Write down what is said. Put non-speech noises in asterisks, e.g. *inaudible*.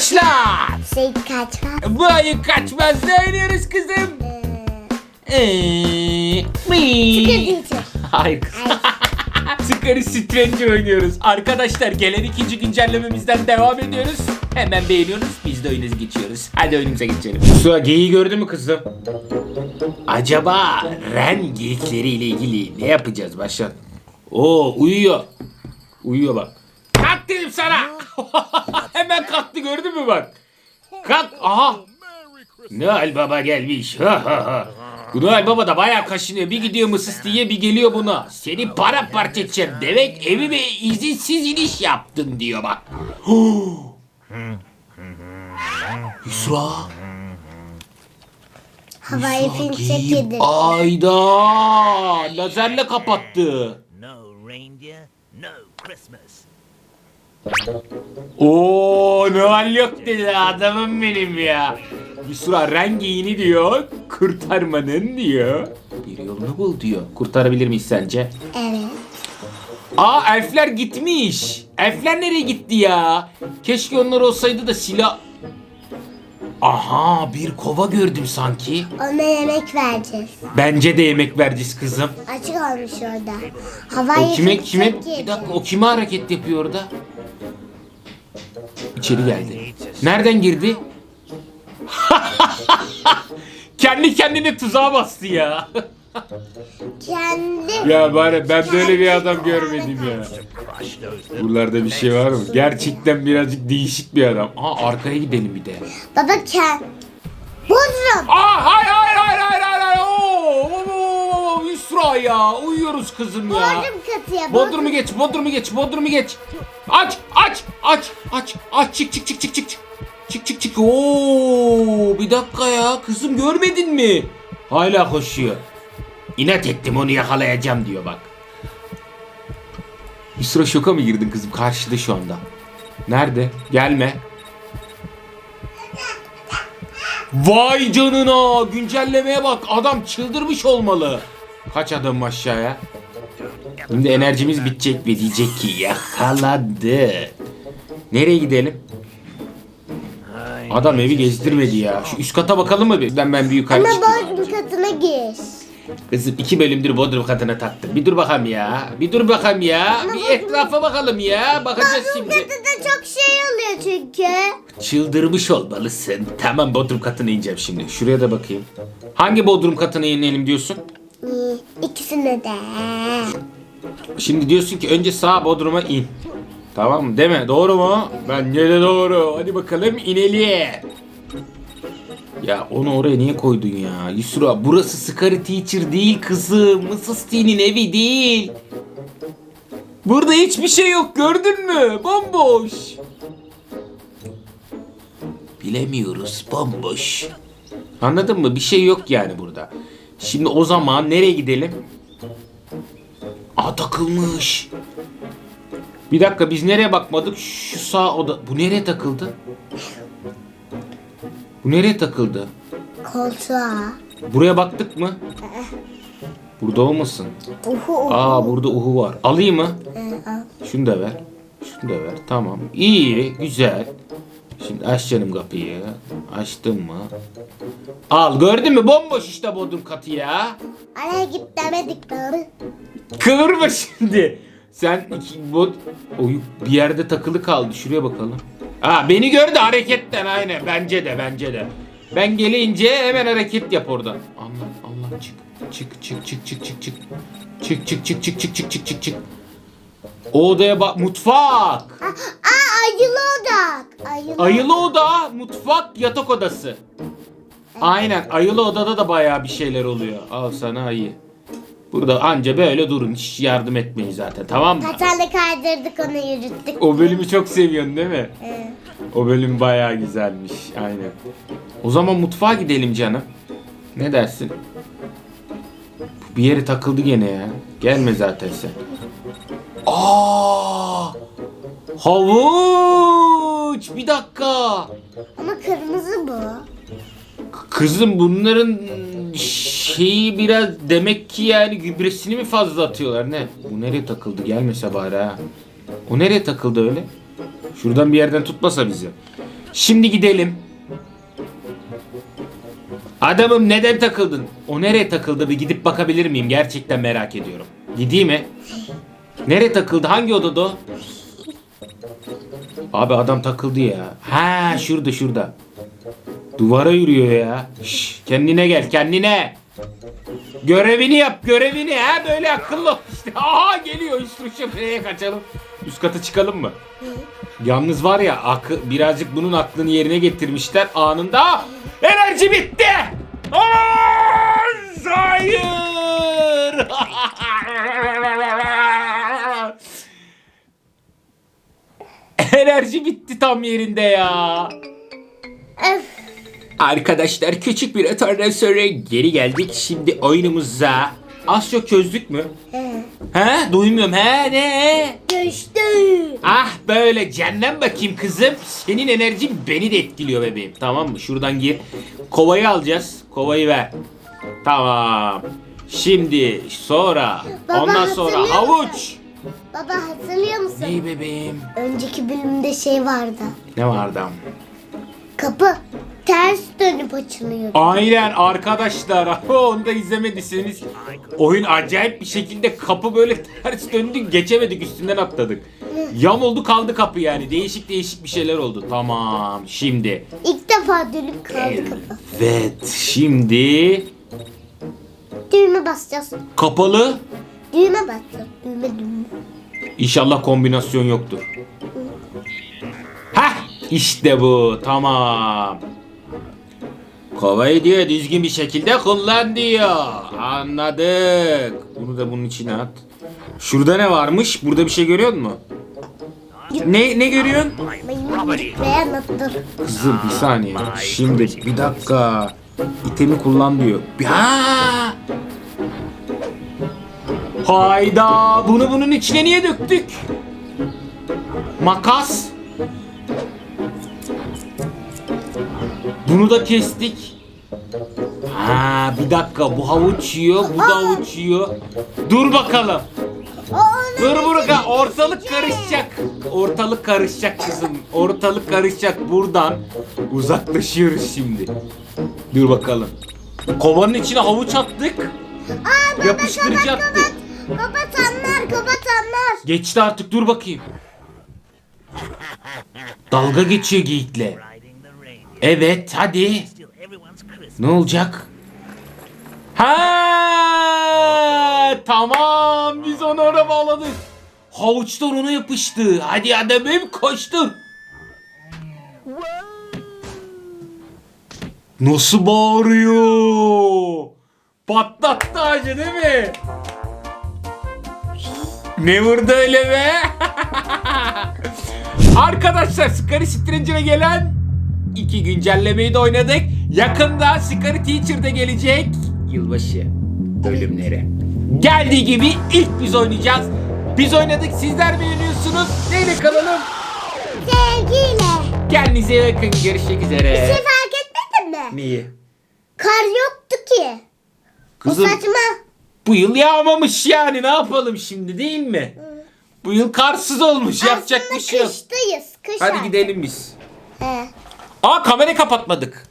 Başla. Şey kaçmaz. Bu ayı kaçmaz. Ne oynuyoruz kızım? Ee, Eee. Sıkı mi? Hayır. Scary Stranger oynuyoruz. Arkadaşlar gelen ikinci güncellememizden devam ediyoruz. Hemen beğeniyoruz. Biz de oyunumuza geçiyoruz. Hadi oyunumuza geçelim. Su geyiği gördün mü kızım? Acaba ren geyikleriyle ilgili ne yapacağız başlat? Oo uyuyor. Uyuyor bak. Kalk dedim sana. *laughs* *laughs* Hemen kalktı gördün mü bak. Kalk. Aha. Noel Baba gelmiş. Ha ha ha. Bu Noel Baba da bayağı kaşınıyor. Bir gidiyor mısıs diye bir geliyor buna. Seni para parça edeceğim. Demek evime izinsiz iniş yaptın diyor bak. *gasps* Yusra. Fişek giyip- yedi. Ayda. Lazerle kapattı. No reindeer, no Christmas. Oo Noel yok dedi adamım benim ya. Yusra rengini diyor. Kurtarmanın diyor. Bir yolunu bul diyor. Kurtarabilir miyiz sence? Evet. Aa elfler gitmiş. Elfler nereye gitti ya? Keşke onlar olsaydı da silah... Aha bir kova gördüm sanki. Ona yemek vereceğiz. Bence de yemek vereceğiz kızım. Açık olmuş orada. Havai O kime kime bir dakika o kime hareket yapıyor orada? İçeri geldi. Nereden girdi? *laughs* Kendi kendine tuzağa bastı ya. Kendi. ya bari ben böyle bir adam görmedim ya. Buralarda bir şey var mı? Gerçekten birazcık değişik bir adam. Aa arkaya gidelim bir de. Baba kend. Bodrum. Aa hayır hayır hayır hayır hayır. hayır. Oo, oo, Yusra ya. Uyuyoruz kızım ya. Bodrum katıya. Bodrum'u geç, Bodrum'u geç, Bodrum'u geç. Aç, aç, aç, aç, aç, çık, çık, çık, çık, çık. Çık, çık, çık. Oo, bir dakika ya. Kızım görmedin mi? Hala koşuyor. İnat ettim onu yakalayacağım diyor bak. Yusra şoka mı girdin kızım? Karşıda şu anda. Nerede? Gelme. Vay canına güncellemeye bak adam çıldırmış olmalı. Kaç adım aşağıya? Şimdi enerjimiz bitecek ve diyecek ki yakaladı. Nereye gidelim? Adam evi gezdirmedi ya. Şu üst kata bakalım mı bir? Ben ben bir yukarı Ama çıkayım. Bodrum katına gir. Kızım iki bölümdür Bodrum katına taktım. Bir dur bakalım ya. Bir dur bakalım ya. Bir etrafa bakalım ya. Bakacağız Bodrum şimdi. katında çok şey oluyor çünkü. Çıldırmış olmalısın. Tamam Bodrum katına ineceğim şimdi. Şuraya da bakayım. Hangi Bodrum katına inelim diyorsun? İyi, İkisine de. Şimdi diyorsun ki önce sağ Bodrum'a in. Tamam mı? Değil mi? Doğru mu? Bence de doğru. Hadi bakalım inelim. Ya onu oraya niye koydun ya? Yusra burası Scary Teacher değil kızım. Mrs. T'nin evi değil. Burada hiçbir şey yok gördün mü? Bomboş. Bilemiyoruz bomboş. Anladın mı? Bir şey yok yani burada. Şimdi o zaman nereye gidelim? Aa takılmış. Bir dakika biz nereye bakmadık? Şu sağ oda. Bu nereye takıldı? Bu nereye takıldı? Koltuğa. Buraya baktık mı? Burada olmasın. Uhu uhu. Aa burada uhu var. Alayım mı? Ee, al. Şunu da ver. Şunu da ver. Tamam. İyi. Güzel. Şimdi aç canım kapıyı. Açtın mı? Al gördün mü? Bomboş işte bodrum katı ya. Araya git demedik doğru. Kıvırma şimdi. Sen iki bot o bir yerde takılı kaldı. Şuraya bakalım. Aa beni gördü hareketten aynen. Bence de bence de. Ben gelince hemen hareket yap oradan. Allah Allah çık. Çık çık çık çık çık çık. Çık çık çık çık çık çık çık çık çık. O odaya bak mutfak. Ayılı odak. Ayılı. Ayılı oda, mutfak, yatak odası. Aynen ayılı odada da bayağı bir şeyler oluyor. Al sana ayı. Burada anca böyle durun. Hiç yardım etmeyin zaten tamam mı? Patenle kaydırdık onu yürüttük. O bölümü çok seviyorsun değil mi? Ee, O bölüm bayağı güzelmiş. Aynen. O zaman mutfağa gidelim canım. Ne dersin? Bir yere takıldı gene ya. Gelme zaten sen. Aa! Havuç! Bir dakika. ama kırmızı bu. Kızım bunların şeyi biraz demek ki yani gübresini mi fazla atıyorlar ne? Bu nereye takıldı gelmese bari ha. O nereye takıldı öyle? Şuradan bir yerden tutmasa bizi. Şimdi gidelim. Adamım neden takıldın? O nereye takıldı bir gidip bakabilir miyim? Gerçekten merak ediyorum. Gideyim mi? Nereye takıldı? Hangi odada o? Abi adam takıldı ya. Ha şurada şurada. Duvara yürüyor ya. Şş, kendine gel kendine. Görevini yap görevini ha böyle akıllı işte. Aha geliyor üst nereye kaçalım. Üst kata çıkalım mı? Yalnız var ya akı, birazcık bunun aklını yerine getirmişler anında. Enerji bitti. Aa, hayır. *laughs* Enerji bitti tam yerinde ya. Öf. Arkadaşlar küçük bir atardan sonra geri geldik. Şimdi oyunumuza az çok çözdük mü? He. He? Duymuyorum. He ne? Geçti. Ah böyle canlan bakayım kızım. Senin enerjin beni de etkiliyor bebeğim. Tamam mı? Şuradan gir. Kovayı alacağız. Kovayı ver. Tamam. Şimdi sonra Baba, ondan sonra havuç. Baba hatırlıyor musun? Ney bebeğim? Önceki bölümde şey vardı. Ne vardı? Kapı ters dönüp açılıyor. Aynen arkadaşlar. *laughs* Onu da izlemediyseniz oyun acayip bir şekilde kapı böyle ters döndü geçemedik üstünden atladık. Yam oldu kaldı kapı yani. Değişik değişik bir şeyler oldu. Tamam şimdi. İlk defa dönüp kaldı kapı. Evet şimdi Düğme basacağız. kapalı. Düğme basacağız. Düğme düğme. İnşallah kombinasyon yoktur. Hah işte bu tamam. Kovayı diyor düzgün bir şekilde kullan diyor. Anladık. Bunu da bunun içine at. Şurada ne varmış? Burada bir şey görüyor musun? Ne ne görüyorsun? Kızım bir saniye. Şimdi bir dakika. İtemi kullan diyor. Ha! Hayda! Bunu bunun içine niye döktük? Makas. Bunu da kestik. Ha bir dakika bu havuç yiyor, bu da havuç yiyor. Dur bakalım. Dur burada ortalık karışacak. Ortalık karışacak kızım. Ortalık karışacak buradan. Uzaklaşıyoruz şimdi. Dur bakalım. Kovanın içine havuç attık. Yapıştırıcı attık. Kapat. Baba tanlar kapat tanlar. Geçti artık dur bakayım. Dalga geçiyor geyikle. Evet hadi. Ne olacak? Ha tamam biz onu oraya bağladık. Havuçlar ona yapıştı. Hadi adamım koştur. Nasıl bağırıyor? Patlattı ağacı değil mi? Ne vurdu öyle be? *laughs* Arkadaşlar Scary Stranger'a gelen iki güncellemeyi de oynadık. Yakında Scary Teacher de gelecek. Yılbaşı bölümleri. Geldiği gibi ilk biz oynayacağız. Biz oynadık sizler beğeniyorsunuz. Neyle kalalım? Sevgiyle. Kendinize iyi bakın. Görüşmek üzere. Şey fark etmedin mi? Neyi? Kar yoktu ki. Kızım Bu saçma. Bu yıl yağmamış yani ne yapalım şimdi değil mi? Bu yıl karsız olmuş yapacak bir şey yok. kıştayız. Kış Hadi artık. gidelim biz. He. Aa kamerayı kapatmadık.